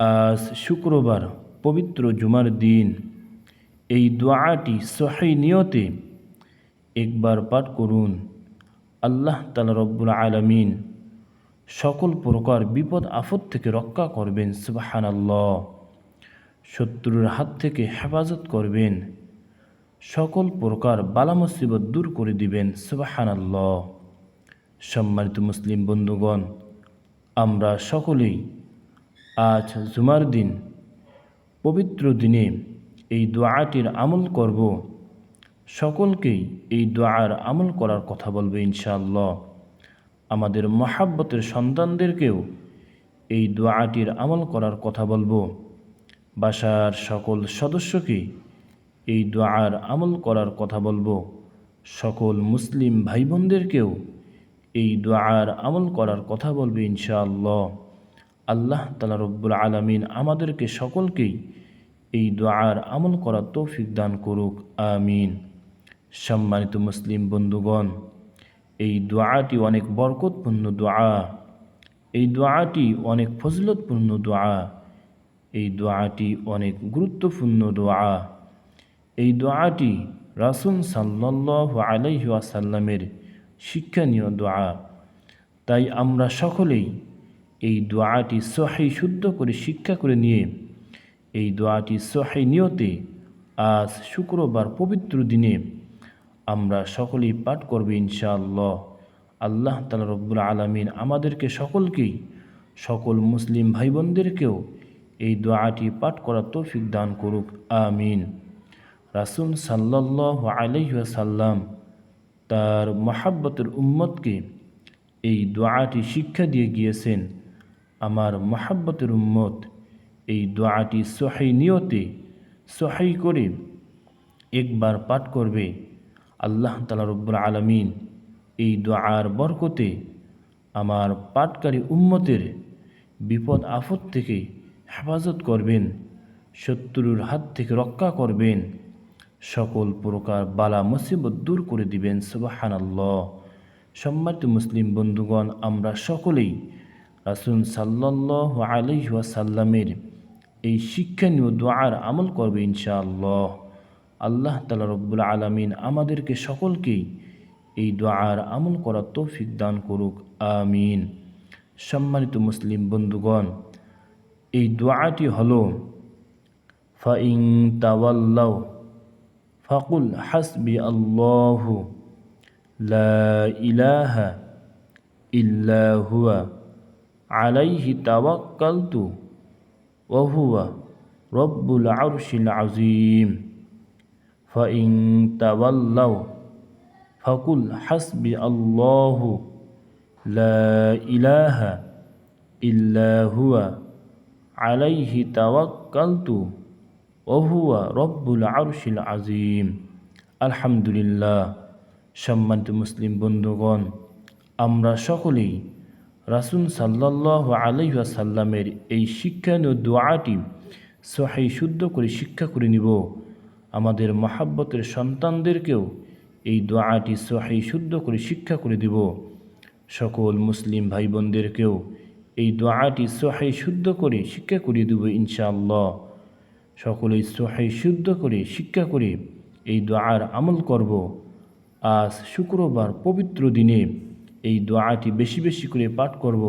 আজ শুক্রবার পবিত্র জুমার দিন। এই দোয়াটি সহাই নিয়তে একবার পাঠ করুন। আল্লাহ তালা রব্বুল আলমিন সকল প্রকার বিপদ আফত থেকে রক্ষা করবেন সুবাহান আল্লাহ শত্রুর হাত থেকে হেফাজত করবেন। সকল প্রকার বালা মুসিবত দূর করে দিবেন সুবাহান আল্লাহ সম্মানিত মুসলিম বন্ধুগণ, আমরা সকলেই আজ জুমার দিন, পবিত্র দিনে এই দোয়াটির আমল করব। সকলকেই এই দোয়ার আমল করার কথা বলবে ইনশাআল্লাহ। আমাদের মহাব্বতের সন্তানদেরকেও এই দোয়াটির আমল করার কথা বলব। বাসার সকল সদস্যকে এই দোয়ার আমল করার কথা বলব। সকল মুসলিম ভাই বোনদেরকেও এই দোয়ার আমল করার কথা বলবে ইনশাআল্লাহ। আল্লাহ তালা রব্বুল আলমিন আমাদেরকে সকলকেই এই দোয়ার আমল করার তৌফিক দান করুক, আমিন। সম্মানিত মুসলিম বন্ধুগণ, এই দোয়াটি অনেক বরকতপূর্ণ দোয়া। এই দোয়াটি অনেক ফজলতপূর্ণ দোয়া। এই দোয়াটি অনেক গুরুত্বপূর্ণ দোয়া। এই দোয়াটি রাসুল সাল্লাহ আলাইসাল্লামের শিক্ষণীয় দোয়া। তাই আমরা সকলেই এই দোয়াটি সহাই শুদ্ধ করে শিক্ষা করে নিয়ে, এই দোয়াটি সহাই নিয়তে আজ শুক্রবার পবিত্র দিনে আমরা সকলেই পাঠ করবে ইনশাআল্লাহ। আল্লাহ তালা রব্বুল আলমিন আমাদেরকে সকলকেই, সকল মুসলিম ভাই বোনদেরকেও এই দোয়াটি পাঠ করার তৌফিক দান করুক, আমিন। রাসুল সাল্লাহ আলহ্লাম তার মহাব্বতের উম্মতকে এই দোয়াটি শিক্ষা দিয়ে গিয়েছেন। আমার মহাব্বতের উম্মত। এই দোয়াটি সহাই নিয়তে সহাই করে একবার পাঠ করবে আল্লাহ তালা রব্বুল আলমিন। এই দোয়ার বরকতে আমার পাটকারী উম্মতের বিপদ আফত থেকে হেফাজত করবেন, শত্রুর হাত থেকে রক্ষা করবেন, সকল প্রকার বালা মুসিবত দূর করে দিবেন সুবাহান আল্লাহ সম্মানিত মুসলিম বন্ধুগণ, আমরা সকলেই রাসুল সাল্লাহ আলহাসাল্লামের এই শিক্ষণীয় দোয়ার আমল করবে ইনশাআল্লাহ। আল্লাহ তালা রব্বুল আলমিন আমাদেরকে সকলকেই এই দোয়ার আমল করার তৌফিক দান করুক, আমিন। সম্মানিত মুসলিম বন্ধুগণ, এই দোয়াটি হল ফাইং তাওয়াল্লাহ ফাকুল হাসবি আল্লাহ লা ইলাহা ইল্লা আলাইহি তাওয়াক্কালতু ওহুয়া রব্বুল আরশিল আজিম ফাইং তাওয়াল্লাহ ফাকুল হাসবি আল্লাহ লা ইলাহা ইল্লা হুয়া আলাইহি তাওয়াক্কালতু ওহুয়া রব্বুল আরশিল আজিম আলহামদুলিল্লাহ। সম্মানিত মুসলিম বন্ধুগণ, আমরা সকলেই রাসুল সাল্লাহ আলহাসাল্লামের এই শিক্ষানীয় দোয়াটি সহাই শুদ্ধ করে শিক্ষা করে নিব। আমাদের মহাব্বতের সন্তানদেরকেও এই দোয়াটি সহাই শুদ্ধ করে শিক্ষা করে দিব। সকল মুসলিম ভাই বোনদেরকেও এই দোয়াটি সহাই শুদ্ধ করে শিক্ষা করিয়ে দেব ইনশাআল্লাহ। সকলেই সহাই শুদ্ধ করে শিক্ষা করে এই দোয়ার আমল করব। আজ শুক্রবার পবিত্র দিনে এই দোয়াটি বেশি বেশি করে পাঠ করব।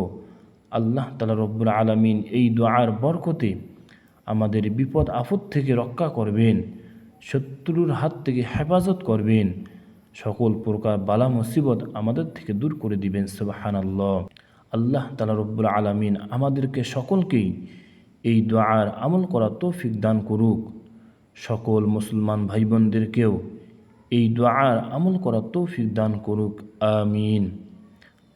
আল্লাহ তালা রব্বুল আলমিন এই দোয়ার বরকতে আমাদের বিপদ আফত থেকে রক্ষা করবেন, শত্রুর হাত থেকে হেফাজত করবেন, সকল প্রকার বালা মুসিবত আমাদের থেকে দূর করে দিবেন সুবাহান আল্লাহ আল্লাহ তালা রব্বুল আলমিন আমাদেরকে সকলকেই এই দোয়ার আমল করা তৌফিক দান করুক। সকল মুসলমান ভাই বোনদেরকেও এই দোয়ার আমল করা তৌফিক দান করুক, আমিন।